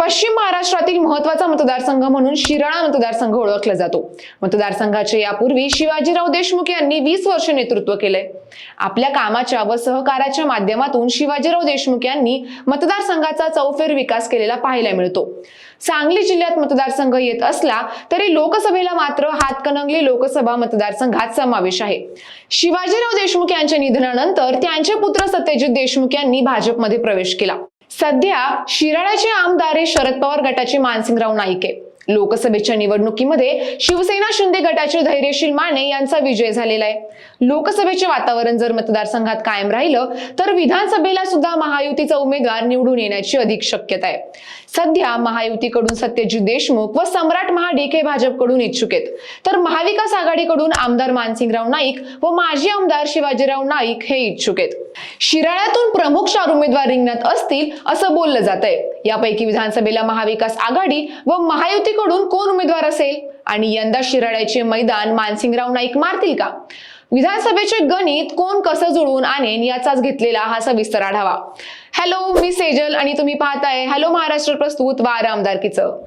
पश्चिम महाराष्ट्रातील महत्त्वाचा मतदारसंघ म्हणून शिराळा मतदारसंघ ओळखला जातो. मतदारसंघाचे यापूर्वी शिवाजीराव देशमुख यांनी वीस वर्ष नेतृत्व केलंय. आपल्या कामाच्या व सहकाराच्या माध्यमातून शिवाजीराव देशमुख यांनी मतदारसंघाचा चौफेर विकास केलेला पाहायला मिळतो. सांगली जिल्ह्यात मतदारसंघ येत असला तरी लोकसभेला मात्र हातकणंगले लोकसभा मतदारसंघात समावेश आहे. शिवाजीराव देशमुख यांच्या निधनानंतर त्यांचे पुत्र सत्यजित देशमुख यांनी भाजपमध्ये प्रवेश केला. सध्या शिराळ्याचे आमदार हे शरद पवार गटाचे मानसिंगराव नाईक. आहे लोकसभेच्या निवडणुकीमध्ये शिवसेना शिंदे गटाचे धैर्यशील माने यांचा विजय झालेला आहे. लोकसभेचे वातावरण जर मतदारसंघात कायम राहिलं तर विधानसभेला सुद्धा महायुतीचा उमेदवार निवडून येण्याची अधिक शक्यता आहे. सध्या महायुतीकडून सत्यजित देशमुख व सम्राट महाडिक हे भाजपकडून इच्छुक आहेत. तर महाविकास आघाडीकडून आमदार मानसिंगराव नाईक व माजी आमदार शिवाजीराव नाईक हे इच्छुक आहेत. शिराळ्यातून प्रमुख चार उमेदवार रिंगणात असतील असं बोललं जात आहे यापैकी विधानसभेला महाविकास आघाडी व महायुतीकडून कोण उमेदवार असेल? आणि यंदा शिराळ्याचे मैदान मानसिंगराव नाईक मारतील का? विधानसभेचे गणित कोण कसं जुळवून आणेन याचाच घेतलेला हा सविस्तर आढावा. हॅलो मी सेजल आणि तुम्ही पाहताय हॅलो महाराष्ट्र प्रस्तुत वार आमदारकीचं.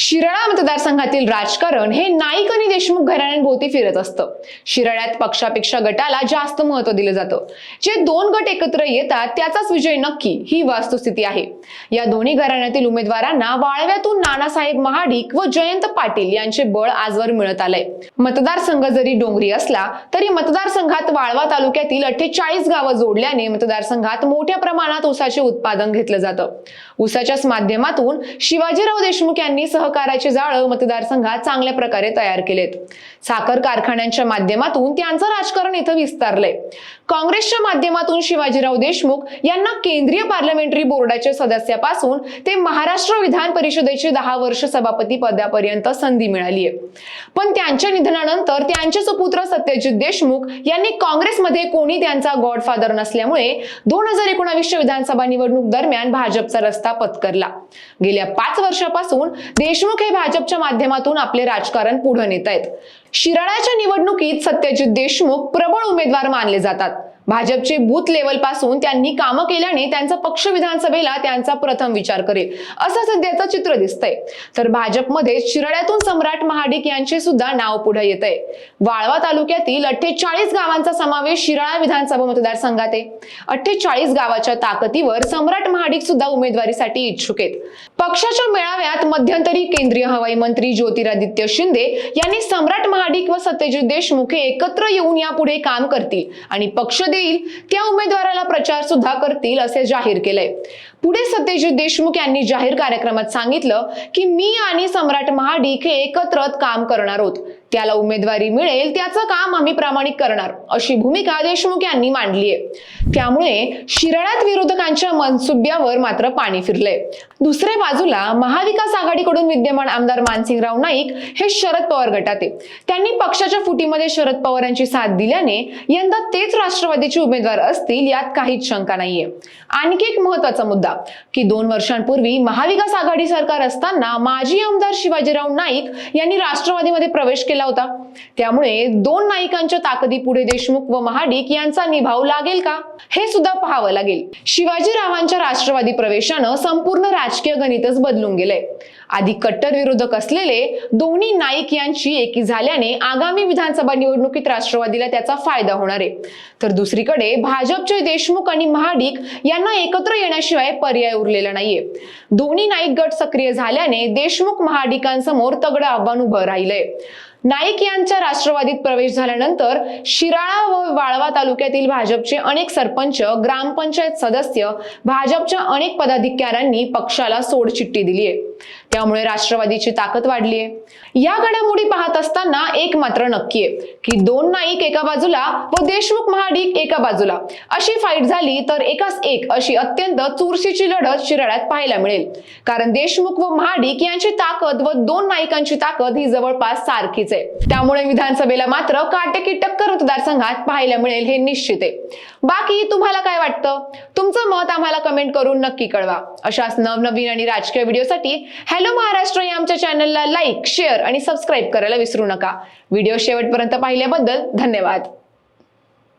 शिराळा मतदारसंघातील राजकारण हे नाईक आणि देशमुख घराण्यांभोवती फिरत असतं. शिराळ्यात पक्षापेक्षा गटाला जास्त महत्त्व दिलं जातं. जे दोन गट एकत्र येतात त्याचाच विजय नक्की ही वास्तुस्थिती आहे. या दोन्ही घराण्यातील उमेदवारांना वाळव्यातून नानासाहेब महाडिक व जयंत पाटील यांचे बळ आजवर मिळत आलंय. मतदारसंघ जरी डोंगरी असला तरी मतदारसंघात वाळवा तालुक्यातील अठ्ठेचाळीस गावं जोडल्याने मतदारसंघात मोठ्या प्रमाणात ऊसाचे उत्पादन घेतलं जातं. ऊसाच्याच माध्यमातून शिवाजीराव देशमुख यांनी सह सहकाराची जाळं मतदारसंघात चांगल्या प्रकारे तयार केलेत. साखर कारखान्यांच्या माध्यमातून त्यांचं राजकारण इथं विस्तारलंय. काँग्रेसच्या माध्यमातून शिवाजीराव देशमुख यांना केंद्रीय पार्लमेंटरी बोर्डाच्या सदस्यापासून ते महाराष्ट्र विधान परिषदेचे दहा वर्ष सभापती पदापर्यंत संधी मिळाली आहे पण त्यांच्या निधनानंतर त्यांचे सुपुत्र सत्यजित देशमुख यांनी काँग्रेसमध्ये कोणी त्यांचा गॉडफादर नसल्यामुळे दोन हजार एकोणावीसच्या विधानसभा निवडणूक दरम्यान भाजपचा रस्ता पत्करला. गेल्या पाच वर्षापासून देश देशमुख हे भाजपच्या माध्यमातून आपले राजकारण पुढे नेत आहेत शिराळ्याच्या निवडणुकीत सत्यजित देशमुख प्रबळ उमेदवार मानले जातात. भाजपचे बूथ लेवलपासून त्यांनी कामं केल्याने त्यांचा पक्ष विधानसभेला त्यांचा प्रथम विचार करेल असं सध्याचं चित्र दिसतंय. तर भाजपमध्ये शिराळ्यातून सम्राट महाडिक यांचे सुद्धा नाव पुढे येत आहे वाळवा तालुक्यातील अठ्ठेचाळीस गावांचा समावेश शिराळा विधानसभा मतदारसंघात आहे. अठ्ठेचाळीस गावाच्या ताकदीवर सम्राट महाडिक सुद्धा उमेदवारीसाठी इच्छुक आहेत. पक्षाच्या मेळाव्यात मध्यंतरी केंद्रीय हवाई मंत्री ज्योतिरादित्य शिंदे यांनी सम्राट महाडिक व सत्यजित देशमुख हे एकत्र येऊन यापुढे काम करतील आणि पक्ष देईल त्या उमेदवाराला प्रचार सुद्धा करतील असे जाहीर केलंय. पुढे सत्यजित देशमुख यांनी जाहीर कार्यक्रमात सांगितलं की मी आणि सम्राट महाडिक हे एकत्र काम करणार आहोत. त्याला उमेदवारी मिळेल त्याचं काम आम्ही प्रामाणिक करणार अशी भूमिका देशमुख यांनी मांडली आहे त्यामुळे शिराळ्यात विरोधकांच्या मनसुब्यावर मात्र पाणी फिरलंय. दुसरे बाजूला महाविकास आघाडीकडून विद्यमान आमदार मानसिंगराव नाईक हे शरद पवार गटात आहे त्यांनी पक्षाच्या फुटीमध्ये शरद पवारांची साथ दिल्याने यंदा तेच राष्ट्रवादीचे उमेदवार असतील यात काहीच शंका नाहीये. आणखी एक महत्त्वाचा मुद्दा की दोन वर्षांपूर्वी महाविकास आघाडी सरकार असताना माजी आमदार शिवाजीराव नाईक यांनी राष्ट्रवादीमध्ये प्रवेश केला होता. त्यामुळे दोन नायिकांच्या ताकदी पुढे देशमुख व महाडिक यांचा निभाव लागेल का? हे सुद्धा पाहावं लागेल. शिवाजीरावांच्या राष्ट्रवादी प्रवेशानं संपूर्ण राजकीय गणित गणितच बदलून गेलंय. आधी कट्टर विरोधक असलेले दोन्ही नाईक यांची एकी झाल्याने आगामी विधानसभा निवडणुकीत राष्ट्रवादीला त्याचा फायदा होणार आहे. तर दुसरीकडे भाजपचे देशमुख आणि महाडिक यांना एकत्र येण्याशिवाय पर्याय उरलेला नाहीये. दोन्ही नाईक गट सक्रिय झाल्याने देशमुख महाडिकांसमोर तगडं आव्हान उभं राहिलंय. नाईक यांच्या राष्ट्रवादीत प्रवेश झाल्यानंतर शिराळा व वाळवा तालुक्यातील भाजपचे अनेक सरपंच ग्रामपंचायत सदस्य भाजपच्या अनेक पदाधिकाऱ्यांनी पक्षाला सोडचिठ्ठी दिली आहे त्यामुळे राष्ट्रवादीची ताकद वाढली आहे या घडामोडी पाहत असताना एक मात्र नक्की आहे की दोन नाईक एका बाजूला व देशमुख महाडिक एका बाजूला. अशी फाईट झाली तर एकाच एक अशी अत्यंत चुरशीची लढत शिराळ्यात पाहायला मिळेल. कारण देशमुख व महाडिक यांची ताकद व दोन नायकांची ताकद ही जवळपास सारखीच आहे. त्यामुळे विधानसभेला मात्र काटेकी टक्कर मतदारसंघात पाहायला मिळेल हे निश्चित आहे. बाकी तुम्हाला काय वाटतं? तुमचं मत आम्हाला कमेंट करून नक्की कळवा. अशाच नवनवीन आणि राजकीय व्हिडिओसाठी हॅलो महाराष्ट्र या आमच्या चॅनलला लाईक शेअर आणि सबस्क्राईब करायला विसरू नका. व्हिडिओ शेवटपर्यंत पाहिल्याबद्दल धन्यवाद.